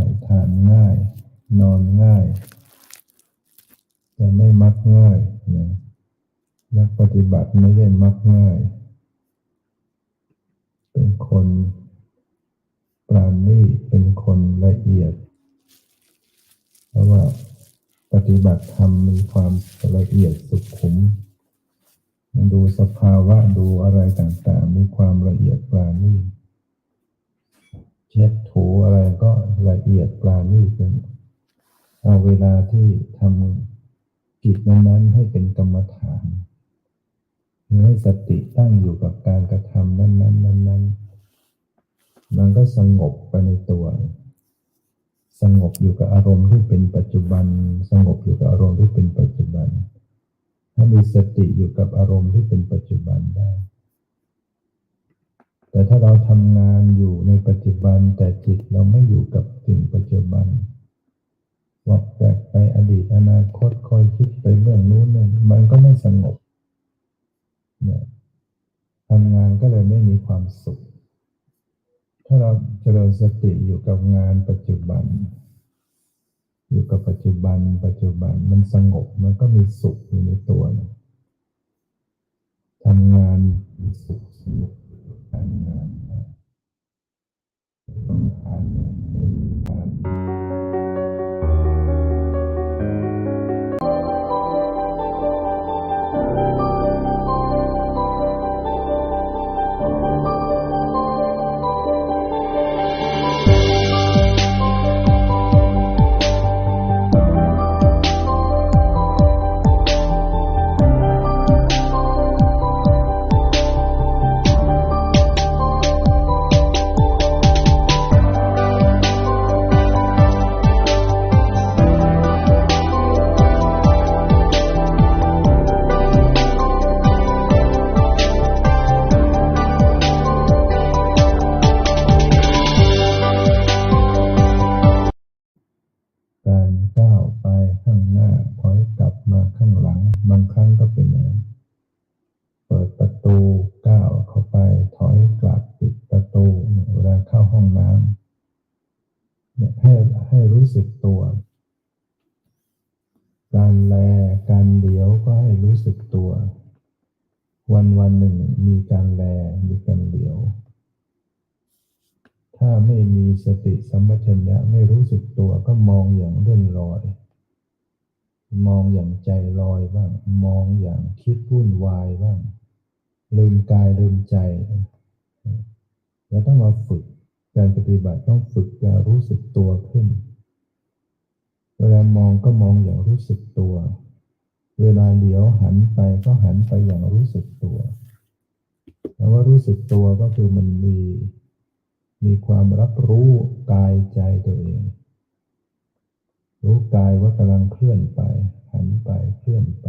ายทานง่าย นอนง่ายแต่ไม่มักง่ายนะนักปฏิบัติไม่ได้มักง่าย เป็นคนปราณีเป็นคนละเอียด เพราะว่าปฏิบัติธรรมมีความละเอียดสุขุม ดูสภาวะดูอะไรต่างๆ มีความละเอียดปราณีต เช็ดถูอะไรก็ละเอียดปราณีตเป็นเอาเวลาที่ทำกิจนั้นๆให้เป็นกรรมฐานให้สติตั้งอยู่กับการกระทำนั้นๆนั้นๆมันก็สงบไปในตัว สงบอยู่กับอารมณ์ที่เป็นปัจจุบัน สงบอยู่กับอารมณ์ที่เป็นปัจจุบัน ถ้ามีสติอยู่กับอารมณ์ที่เป็นปัจจุบันได้ แต่ถ้าเราทำงานอยู่ในปัจจุบันแต่จิตเราไม่อยู่กับสิ่งปัจจุบันวักแวกไปอดีตอนาคตคอยคิดไปเรื่องนู้นนี่มันก็ไม่สงบเนี่ยทำงานก็เลยไม่มีความสุข ถ้าเราเจริญสติอยู่กับงานปัจจุบัน อยู่กับปัจจุบัน ปัจจุบันมันสงบมันก็มีสุขอยู่ในตัวนะทำงานมีสุขสนุก กา วันวันหนึ่งมีการแลมีการเลี้ยว ถ้าไม่มีสติสัมปชัญญะไม่รู้สึกตัวก็มองอย่างเลื่อนลอย มองอย่างใจลอยบ้าง มองอย่างคิดวุ่นวายบ้าง ลืมกายลืมใจ แล้วต้องมาฝึกการปฏิบัติต้องฝึกการรู้สึกตัวขึ้น เวลามองก็มองอย่างรู้สึกตัว เวลาเดี๋ยวหันไปก็หันไปอย่างรู้สึกตัวแล้วว่ารู้สึกตัวก็คือมันมี มีความรับรู้กายใจตัวเอง รู้กายว่ากำลังเคลื่อนไป หันไปเคลื่อนไป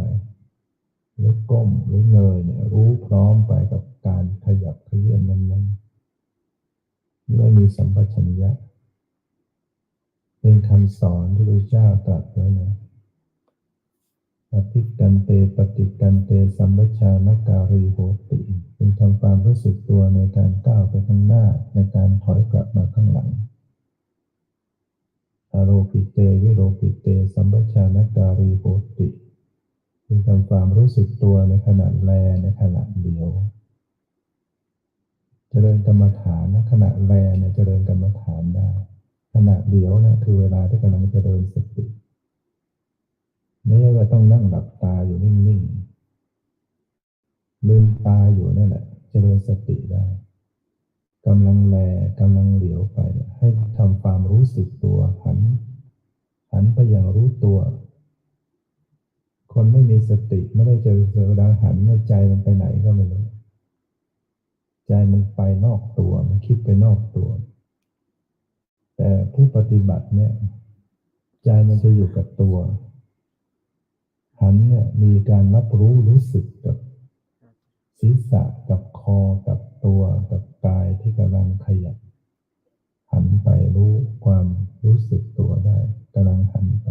หรือก้มหรือเงยเนี่ยรู้พร้อมไปกับการขยับเขยื่อนนั้นๆเมื่อมีสัมปชัญญะเป็นคำสอนที่พระเจ้าตรัสไว้นะ อภิกันเตปฏิกันเตสัมปชานการีโหติเป็นทำความรู้สึกตัวในการก้าวไปข้างหน้าในการถอยกลับมาข้างหลังอโรปิเตวิโรปิเตสัมปชานการีโหติเป็นทำความรู้สึกตัวในขณะแลในขณะเดียวเจริญกรรมฐานนะขณะแลเนี่ยเจริญกรรมฐานได้ ขณะเดียวนะคือเวลาที่กำลังเจริญสติ ไม่ใช่ว่าต้องนั่งหลับตาอยู่นิ่งๆลืมตาอยู่นั่นแหละเจริญสติได้กำลังแลกำลังเหลียวไป ให้ทำความรู้สึกตัวหัน หันไปอย่างรู้ตัว คนไม่มีสติไม่ได้เจอเวลาหันใจมันไปไหนก็ไม่รู้ใจมันไปนอกตัวมันคิดไปนอกตัว แต่ผู้ปฏิบัติเนี่ย ใจมันจะอยู่กับตัว หันเนี่ยมีการรับรู้รู้สึกกับศีรษะกับคอกับตัวกับกายที่กำลังขยับ หันไปรู้ความรู้สึกตัวได้กำลังหันไป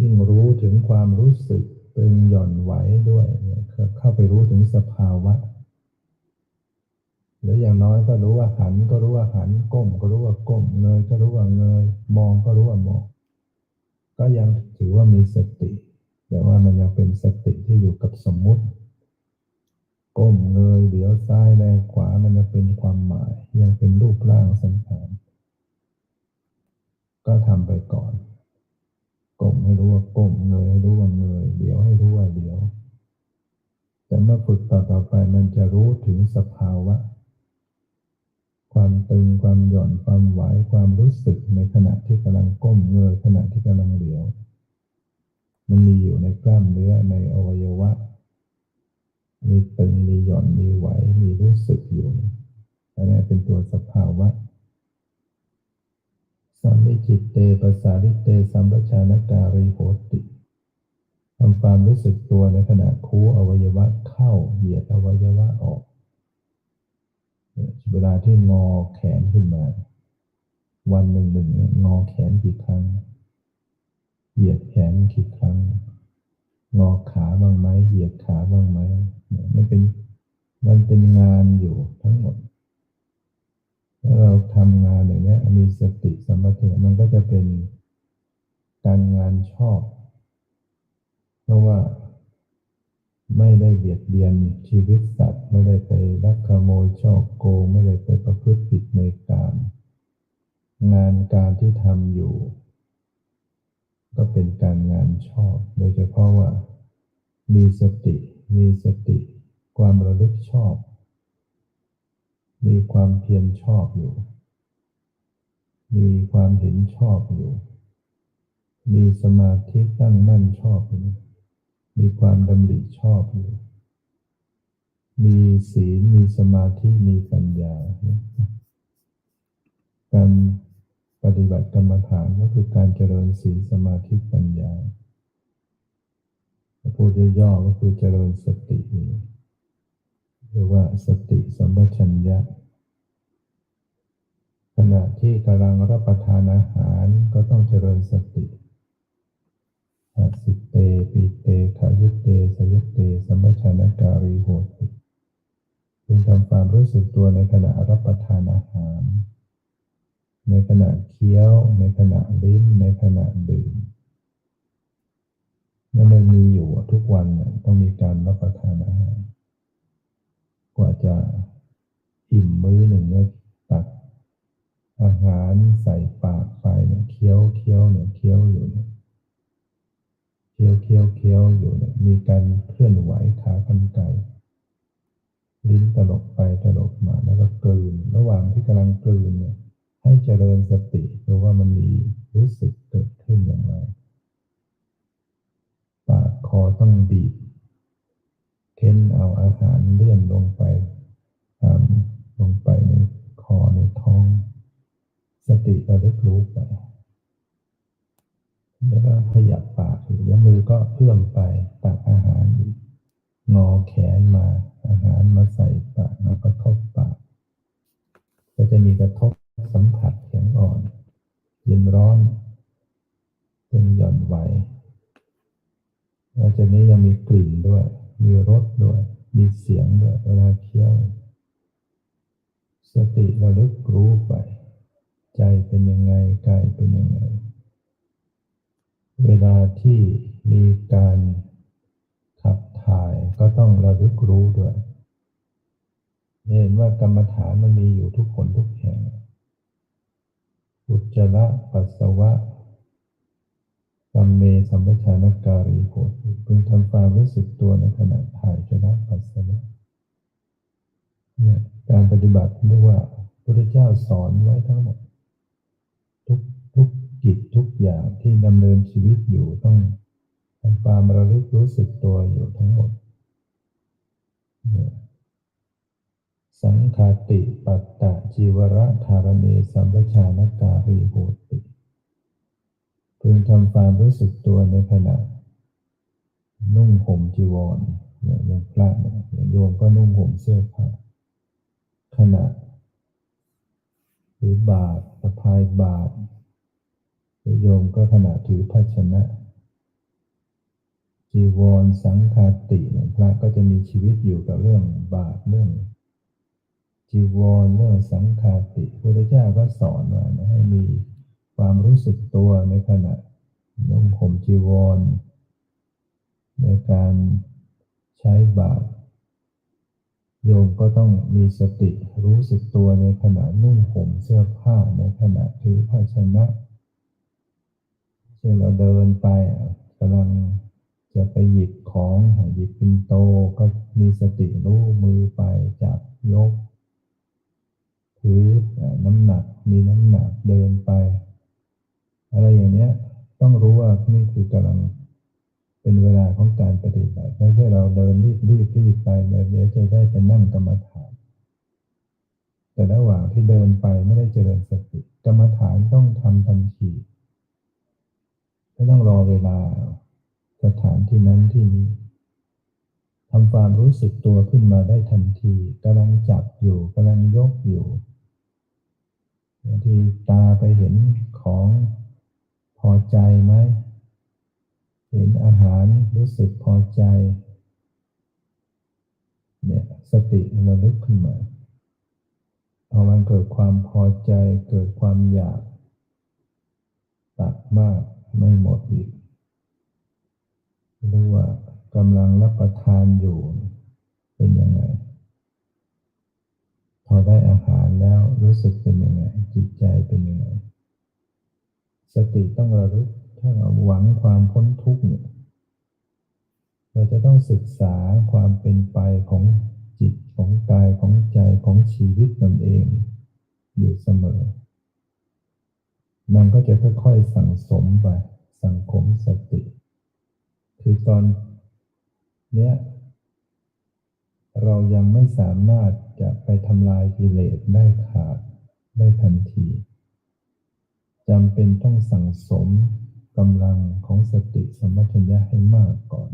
ยิ่งรู้ถึงความรู้สึกตึงหย่อนไหวด้วยเนี่ยเข้าไปรู้ถึงสภาวะหรืออย่างน้อยก็รู้ว่าหันก็รู้ว่าหันก้มมก็รู้ว่าก้มเงยก็รู้ว่าเงยมองก็รู้ว่ามอง ก็ยังถือว่ามีสติ แต่ว่ามันยังเป็นสติที่อยู่กับสมมุติ ก้มเงยเดี๋ยวซ้ายแลขวามันจะเป็นความหมาย ยังเป็นรูปร่างสังขารก็ทำไปก่อนก้มให้รู้ว่าก้มเงยให้รู้ว่าเงยเดี๋ยวให้รู้ว่าเดี๋ยว แต่เมื่อฝึกต่อต่อไปมันจะรู้ถึงสภาวะ ความตึงความหย่อนความไหวความรู้สึกในขณะที่กำลังก้มเงยขณะที่กำลังเหลียว มันมีอยู่ในกล้ามเนื้อในอวัยวะ มีตึงมีหย่อนมีไหวมีรู้สึกอยู่อันนี้เป็นตัวสภาวะสัมมิจิตเตปสาริเตสัมปชานการิโหติทำความรู้สึกตัวในขณะคู่อวัยวะเข้าเหยียดอวัยวะออก เวลาที่งอแขนขึ้นมา วันหนึ่งหนึ่งงอแขนกี่ครั้ง เหยียดแขนกี่ครั้ง งอขาบ้างไหมเหยียดขาบ้างไหมมันเป็นมันเป็นงานอยู่ทั้งหมดถ้าเราทำงานอย่างนี้มีสติสมถะมันก็จะเป็นการงานชอบ เพราะว่า ไม่ได้เบียดเบียนชีวิตสัตว์ ไม่ได้ไปรักขโมยช่อโกง ไม่ได้ไปประพฤติผิดในการงานการที่ทำอยู่ ก็เป็นการงานชอบ โดยเฉพาะว่า มีสติ มีสติ ความระลึกชอบ มีความเพียรชอบอยู่ มีความเห็นชอบอยู่ มีสมาธิตั้งมั่นชอบอยู่ มีความดำริชอบอยู่มีศีลมีสมาธิมีปัญญา การปฏิบัติกรรมฐานก็คือการเจริญศีลสมาธิปัญญาพูดย่อๆก็คือเจริญสติหรือว่าสติสัมปชัญญะขณะที่กำลังรับประทานอาหารก็ต้องเจริญสติ สิเตปิเตขายุเตสยุเตสัมปชานการีโหติจึงทำความรู้สึกตัวในขณะรับประทานอาหาร ในขณะเคี้ยว ในขณะลิ้มในขณะดื่มนั่นมันมีอยู่ทุกวันเนี่ยต้องมีการรับประทานอาหาร กว่าจะอิ่มมื้อหนึ่งเนี่ยตักอาหารใส่ปากไปเนี่ยเคี้ยวเคี้ยวเนี่ยเคี้ยวอยู่เนี่ย เคี้ยวเคี้ยวเคี้ยวอยู่เนี่ยมีการเคลื่อนไหวขาคันไกลิ้นตลบไปตลบมาแล้วก็กลืน ระหว่างที่กำลังกลืนเนี่ย ให้เจริญสติดูว่ามันมีรู้สึกเกิดขึ้นอย่างไร ปากคอต้องบีบเค้นเอาอาหารเลื่อนลงไปตามลงไปในคอในท้อง สติระลึกรู้ไป แล้วก็ขยับปากหรือมือก็เอื้อมไปตักอาหารอีกงอแขนมา อาหารมาใส่ปากมากระทบปาก ก็จะมีกระทบสัมผัสแข็งอ่อน เย็นร้อนเป็นหย่อนไหวแล้วจากนี้ยังมีกลิ่นด้วย มีรสด้วย มีเสียงด้วยเวลาเคี้ยว สติระลึกรู้ไป ลาที่มีการขับถ่ายก็ต้องระลึกรู้ด้วยเห็นว่ากรรมฐานมันมีอยู่ทุกคนทุกแห่ง อุจจาระปัสสาวะกัมเมสัมปชานการีโหติพึงทำความรู้สึกตัวในขณะถ่ายจระปัสสาวะเนี่ยการปฏิบัติเรียกว่าพระเจ้าสอนไว้ทั้งหมดทุกทุก กิจทุกอย่างที่ดำเนินชีวิตอยู่ต้องทำความระลึกรู้สึกตัวอยู่ทั้งหมด สังคาติปัตตะจีวระธารเนสัมปชานการีโหติเพึงทำความรู้สึกตัวในขณะ นุ่งห่มจีวรอย่างพระเนี่ยอย่างโยมก็นุ่งห่มเสื้อผ้าขณะถือบาตรสะพายบาตร โยมก็ขณะถือภาชนะ จีวรสังคาติเนี่ยพระก็จะมีชีวิตอยู่กับเรื่องบาตรเรื่อง จีวรเรื่องสังคาติพระพุทธเจ้าก็สอนว่าให้มีความรู้สึกตัวในขณะนุ่งห่มจีวร ในการใช้บาตรโยมก็ต้องมีสติรู้สึกตัวในขณะนุ่งห่มเสื้อผ้าในขณะถือภาชนะ เช่นเราเดินไปกำลังจะไปหยิบของหยิบปินโตก็มีสติรู้มือไปจับยกถือน้ำหนักมีน้ำหนักเดินไป อะไรอย่างเนี้ยต้องรู้ว่านี่คือกำลังเป็นเวลาของการปฏิบัติไม่ใช่เราเดินรีบรีบรีบไปเดี๋ยวเดี๋ยวจะได้ไปนั่งกรรมฐาน แต่ระหว่างที่เดินไปไม่ได้เจริญีตาไปเห็นของพอใจไหม เห็นอาหารรู้สึกพอใจ เนี่ยสติระลึกขึ้นมาพอมันเกิดความพอใจเกิดความอยาก ตักมากไม่หมดอีกหรือว่ากำลังรับประทานอยู่ เป็นยังไง ได้อาหารแล้วรู้สึกเป็นยังไง จิตใจเป็นยังไง สติต้องระลึกถ้าเราหวังความพ้นทุกข์เนี่ยเราจะต้องศึกษาความเป็นไปของจิตของกายของใจของชีวิตมันเอง อยู่เสมอ มันก็จะค่อยๆสั่งสมไป สังคมสติ คือตอนเนี้ย เรายังไม่สามารถจะไปทำลายกิเลสได้ขาดได้ทันทีจำเป็นต้องสั่งสมกำลังของสติสมปชัญญะให้มากก่อน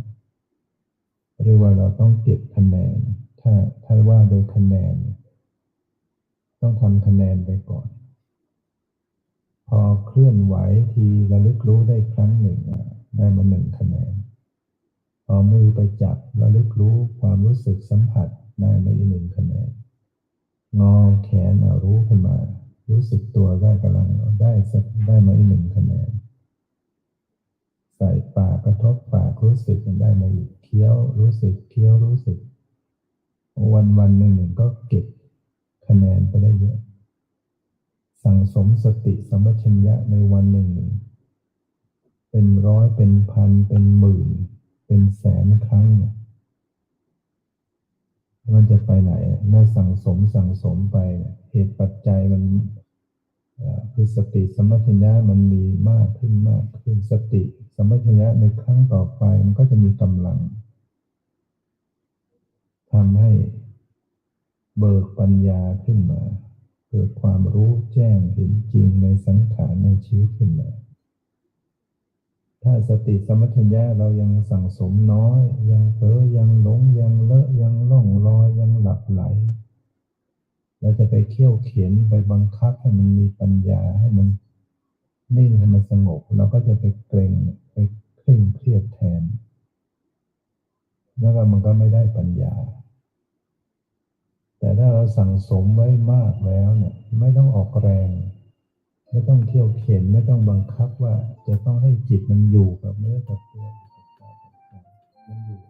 หรือว่าเราต้องเก็บคะแนน ถ้าถ้าว่าโดยคะแนน ต้องทำคะแนนไปก่อน พอเคลื่อนไหวทีระลึกรู้ได้ครั้งหนึ่งได้มาหนึ่งคะแนน พอมือไปจับระลึกรู้ความรู้สึกสัมผัสได้มาอีกหนึ่งคะแนนงอแขนอะรู้ขึ้นมา รู้สึกตัวได้กำลังได้สักได้มาอีกหนึ่งคะแนนใส่ปากกระทบปากรู้สึกมันได้มาอีกเคี้ยวรู้สึกเคี้ยวรู้สึก วันวันหนึ่งหนึ่งก็เก็บคะแนนไปได้เยอะ สั่งสมสติสัมปชัญญะในวันหนึ่งหนึ่งเป็นร้อยเป็นพันเป็นหมื่น เป็นแสนครั้งเนี่ยมันจะไปไหนเมื่อสั่งสมสั่งสมไปเนี่ยเหตุปัจจัยมันอ่อคือสติสมปชัญญะมันมีมากขึ้นมากขึ้นสติ สมปชัญญะในครั้งต่อไปมันก็จะมีกำลังทำให้เบิกปัญญาขึ้นมา เกิดความรู้แจ้งเห็นจริงในสังขารในชีวิตขึ้นมา ถ้าสติสมปชัญญะเรายังสั่งสมน้อย ยังเผลอยังหลงยังเลอะยังล่องลอยยังหลับไหลเราจะไปเขี่ยวเข็นไปบังคับให้มันมีปัญญาให้มันนิ่งให้มันสงบเราก็จะไปเกรงไปเคร่งเครียดแทน แล้วก็มันก็ไม่ได้ปัญญา แต่ถ้าเราสั่งสมไว้มากแล้วเนี่ย ไม่ต้องออกแรง ไม่ต้องเที่ยวเข็นไม่ต้องบังคับว่าจะต้องให้จิตมันอยู่กับเนื้อกับตัวกับกายกับใจมันอยู่